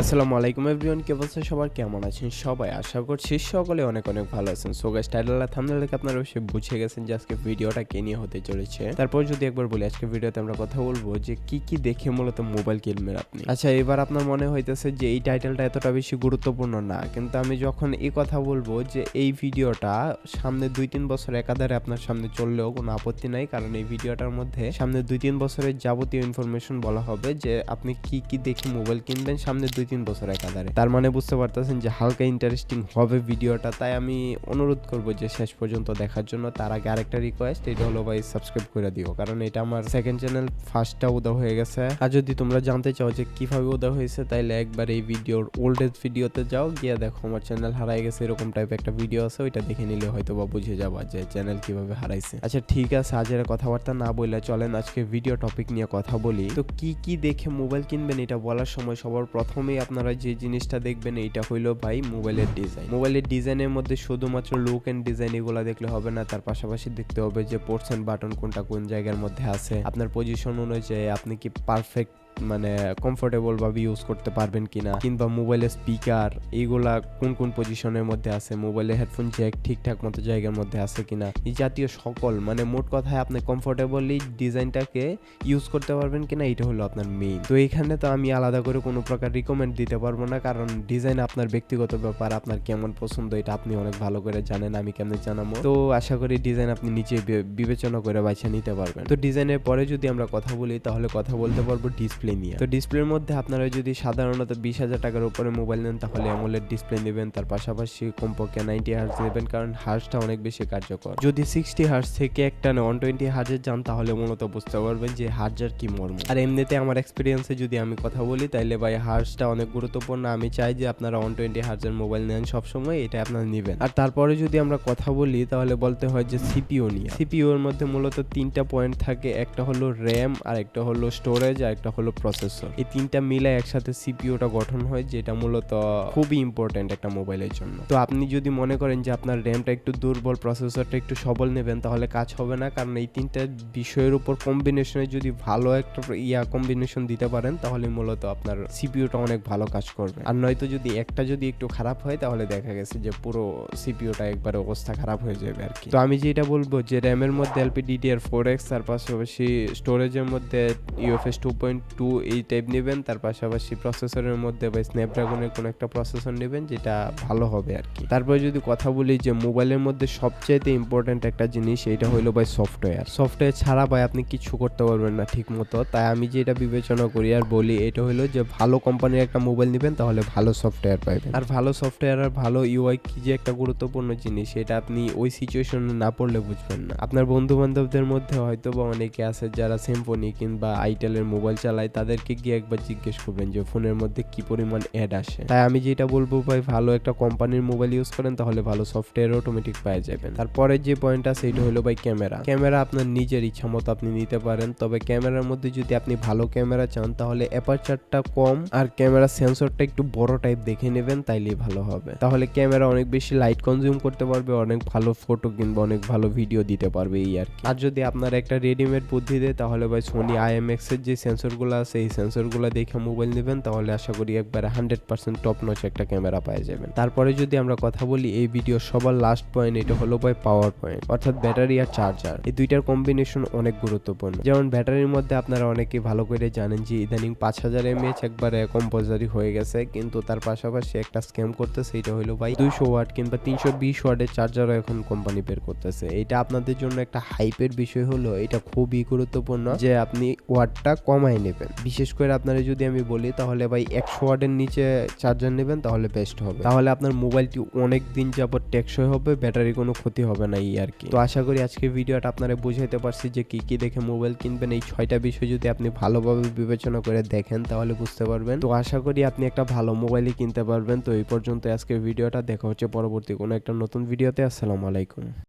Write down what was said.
আসসালামু আলাইকুম এভরিওয়ান কে বলছে সবার? কেমন আছেন সবাই? আশা করছি সকলে অনেক অনেক ভালো আছেন। সো গাইস টাইটেল আর থাম্বনেল দেখে আপনারা অবশ্যই বুঝে গেছেন যে আজকে ভিডিওটা কে নিয়ে হতে চলেছে। তারপর যদি একবার বলি, আজকে ভিডিওতে আমরা কথা বলব যে কি কি দেখে মূলত মোবাইল কিনবেন আপনি। আচ্ছা এবার আপনার মনে হইতেছে যে এই টাইটেলটা এতটা বেশি গুরুত্বপূর্ণ না, কিন্তু আমি যখন এই কথা বলব যে এই ভিডিওটা সামনে দুই তিন বছর একাধারে আপনার সামনে চললেও কোনো আপত্তি নাই, কারণ এই ভিডিওটার মধ্যে সামনে দুই তিন বছরের যাবতীয় ইনফরমেশন বলা হবে যে আপনি কি কি দেখে মোবাইল কিনবেন, সামনে দুই তিন বছর একাধারে। তার মানে বুঝতে পারতেছেন যে হালকা ইন্টারেস্টিং হবে ভিডিওটা, তাই আমি অনুরোধ করব যে শেষ পর্যন্ত দেখার জন্য। তার আগে আরেকটা রিকোয়েস্ট এটা হলো ভাই সাবস্ক্রাইব করে দিও, কারণ এটা আমার সেকেন্ড চ্যানেল ফার্স্টটা উদা হয়ে গেছে। আর যদি তোমরা জানতে চাও যে কীভাবে উদা হয়েছে, তাইলে একবার এই ভিডিওর ওল্ডেজ ভিডিওতে যাও, গিয়ে দেখো আমার চ্যানেল হারাই গেছে, এরকম টাইপ একটা ভিডিও আছে, ওইটা দেখে নিলে হয়তো বা বুঝে যাবা যে চ্যানেল কীভাবে হারাইছে। আচ্ছা ঠিক আছে আজের কথাবার্তা না বললে চলেন, আজকে ভিডিও টপিক নিয়ে কথা বলি। তো কি কি দেখে মোবাইল কিনবেন, এটা বলার সময় সবার প্রথমেই আপনারা যে জিনিসটা দেখবেন এইটা হইল ভাই মোবাইলের ডিজাইন। মোবাইলের ডিজাইনের মধ্যে শুধুমাত্র লুক এন্ড ডিজাইন এগুলো দেখলে হবে না, তার পাশাপাশি দেখতে হবে যে পোর্টস এন্ড বাটন কোনটা কোন জায়গার মধ্যে আছে। আপনার পজিশন অনুযায়ী আপনি কি পারফেক্ট মানে কমফোর্টেবল ভাবে ইউজ করতে পারবেন কিনা, কিংবা মোবাইলের স্পিকার এইগুলা কোন কোন পজিশনের মধ্যে আছে? মোবাইলের হেডফোন জ্যাক ঠিকঠাক মতো জায়গার মধ্যে আছে কিনা? এই জাতীয় সকল মানে মোট কথায় আপনি কমফোর্টেবলি ডিজাইনটাকে ইউজ করতে পারবেন কিনা এটা হলো আপনার মেইন তো এখানে তো আমি আলাদা করে কোনো প্রকার রিকমেন্ড দিতে পারব না, কারণ ডিজাইন আপনার ব্যক্তিগত ব্যাপার, আপনার কেমন পছন্দ, এটা আপনি অনেক ভালো করে জানেন, আমি কেমন জানাব। তো আশা করি ডিজাইন আপনি নিচে বিবেচনা করে বাছা নিতে পারবেন। তো ডিজাইনের পরে যদি আমরা কথা বলি, তাহলে কথা বলতে পারব ডিসপ্লে নিয়ে। তো ডিসপ্লের মধ্যে আপনারা যদি সাধারণত বিশ হাজার টাকার উপরে মোবাইল নেন, তাহলে অ্যামোলেড ডিসপ্লে নেবেন, তার পাশাপাশি কমপক্ষে নাইনটি হার্স নেবেন, কারণ হার্সটা অনেক বেশি কার্যকর। যদি সিক্সটি হার্স থেকে একটা ওয়ান টোয়েন্টি হার্জের যান, তাহলে মূলত বুঝতে পারবেন যে হার্জার কি মর্ম। আর এমনিতে আমার এক্সপিরিয়েন্সে যদি আমি কথা বলি, তাইলে ভাই হার্সটা অনেক গুরুত্বপূর্ণ। আমি চাই যে আপনারা ওয়ান টোয়েন্টি হার্জের মোবাইল নেন সবসময়, এটা আপনারা নেবেন। আর তারপরে যদি আমরা কথা বলি, তাহলে বলতে হয় যে সিপিও নিয়ে। সিপিও এর মধ্যে মূলত তিনটা পয়েন্ট থাকে, একটা হলো র্যাম আর একটা হলো স্টোরেজ আর একটা হলো প্রসেসর এই তিনটা মিলে একসাথে সিপিওটা গঠন হয়, যেটা মূলত খুবই ইম্পর্টেন্ট একটা মোবাইলের জন্য। তো আপনি যদি মনে করেন যে আপনার র্যামটা একটু দুর্বল প্রসেসরটা একটু সবল নেবেন, তাহলে কাজ হবে না। কারণ এই তিনটা বিষয়ের উপর কম্বিনেশনে যদি ভালো একটা ইয়া কম্বিনেশন দিতে পারেন, তাহলে মূলত আপনার সিপিওটা অনেক ভালো কাজ করবে। আর নয়তো যদি একটা যদি একটু খারাপ হয়, তাহলে দেখা গেছে যে পুরো সিপিওটা একবারে অবস্থা খারাপ হয়ে যাবে আর কি। তো আমি যেটা বলব যে র্যামের মধ্যে এলপি ডিডিআর ফোর এক্স তার পাশাপাশি স্টোরেজের মধ্যে ইউএফএস টু পয়েন্ট টু এই টাইপ নেবেন, তার পাশাপাশি প্রসেসরের মধ্যে বা স্ন্যাপড্রাগনের কোনো একটা প্রসেসর নেবেন, যেটা ভালো হবে আর কি তারপরে যদি কথা বলি যে মোবাইলের মধ্যে সবচাইতে ইম্পর্ট্যান্ট একটা জিনিস, এটা হলো ভাই সফটওয়্যার সফটওয়্যার ছাড়া ভাই আপনি কিছু করতে পারবেন না ঠিক মতো তাই আমি যেটা বিবেচনা করি আর বলি, এটা হলো যে ভালো কোম্পানির একটা মোবাইল নেবেন, তাহলে ভালো সফটওয়্যার পাবেন আর ভালো সফটওয়্যার আর ভালো ইউআই কি যে একটা গুরুত্বপূর্ণ জিনিস, এটা আপনি ওই সিচুয়েশনে না পড়লে বুঝবেন না। আপনার বন্ধু বান্ধবদের মধ্যে হয়তো বা অনেকে আছে যারা সিম্ফনি কিংবা আইটেলের মোবাইল চালায় তাদেরকে গিয়ে একবার জিজ্ঞেস করবেন যে ফোনের মধ্যে কি পরিমাণ অ্যাড আসে। তাই আমি যেটা বলব ভাই, ভালো একটা কোম্পানির মোবাইল ইউজ করেন, তাহলে ভালো সফটওয়্যার অটোমেটিক পেয়ে যাবেন তারপরে যে পয়েন্ট আছে এটা হলো ভাই ক্যামেরা ক্যামেরা আপনার নিজের ইচ্ছা মতো আপনি নিতে পারেন, তবে ক্যামেরার মধ্যে যদি আপনি ভালো ক্যামেরা চান, তাহলে অ্যাপারচারটা কম আর ক্যামেরা সেন্সরটা একটু বড় টাইপ দেখে নেবেন, তাইলেই ভালো হবে। তাহলে ক্যামেরা অনেক বেশি লাইট কনজিউম করতে পারবে, অনেক ভালো ফটো কিংবা অনেক ভালো ভিডিও দিতে পারবে এই আর কি। আর যদি আপনার একটা রেডিমেড বুদ্ধি দেয়, তাহলে ভাই সোনি আইএমএক্স এর যে সেন্সর সেন্সরগুলো আছে এই সেন্সরগুলো দেখে মোবাইল নেবেন, তাহলে আশা করি একবারে হান্ড্রেড পার্সেন্ট টপ নচ একটা ক্যামেরা পেয়ে যাবেন। তারপরে যদি আমরা কথা বলি, এই ভিডিও সবার লাস্ট পয়েন্ট এটা হলো ভাই পাওয়ার পয়েন্ট অর্থাৎ ব্যাটারি আর চার্জার এই দুইটার কম্বিনেশন অনেক গুরুত্বপূর্ণ। যেমন ব্যাটারির মধ্যে আপনারা অনেকে ভালো করে জানেন যে, ইদানিং পাঁচ হাজার এমএচ একবারে কম্পালসারি হয়ে গেছে, কিন্তু তার পাশাপাশি একটা স্ক্যাম করতেছে, এটা হলো ভাই দুইশো ওয়াট কিংবা তিনশো বিশ ওয়াটের চার্জারও এখন কোম্পানি বের করতেছে। এটা আপনাদের জন্য একটা হাইপের বিষয় হলো, এটা খুবই গুরুত্বপূর্ণ যে, আপনি ওয়াটটা কমায় নেবেন। বিশেষ করে আপনারা যদি আমি বলি, তাহলে ভাই একশো ওয়াটের নিচে চার্জার নেবেন, তাহলে বেস্ট হবে। তাহলে আপনার মোবাইলটি অনেক দিন যাবত টেকসই হবে ব্যাটারি কোনো ক্ষতি হবে না এই আর কি। তো আশা করি আজকে ভিডিওটা আপনারা বুঝাইতে পারছি যে কি কি দেখে মোবাইল কিনবেন। এই ছয়টা বিষয় যদি আপনি ভালোভাবে বিবেচনা করে দেখেন, তাহলে বুঝতে পারবেন। তো আশা করি আপনি একটা ভালো মোবাইলই কিনতে পারবেন। তো এই পর্যন্ত আজকে ভিডিওটা। দেখা হচ্ছে পরবর্তী কোনো একটা নতুন ভিডিওতে। আসসালামু আলাইকুম।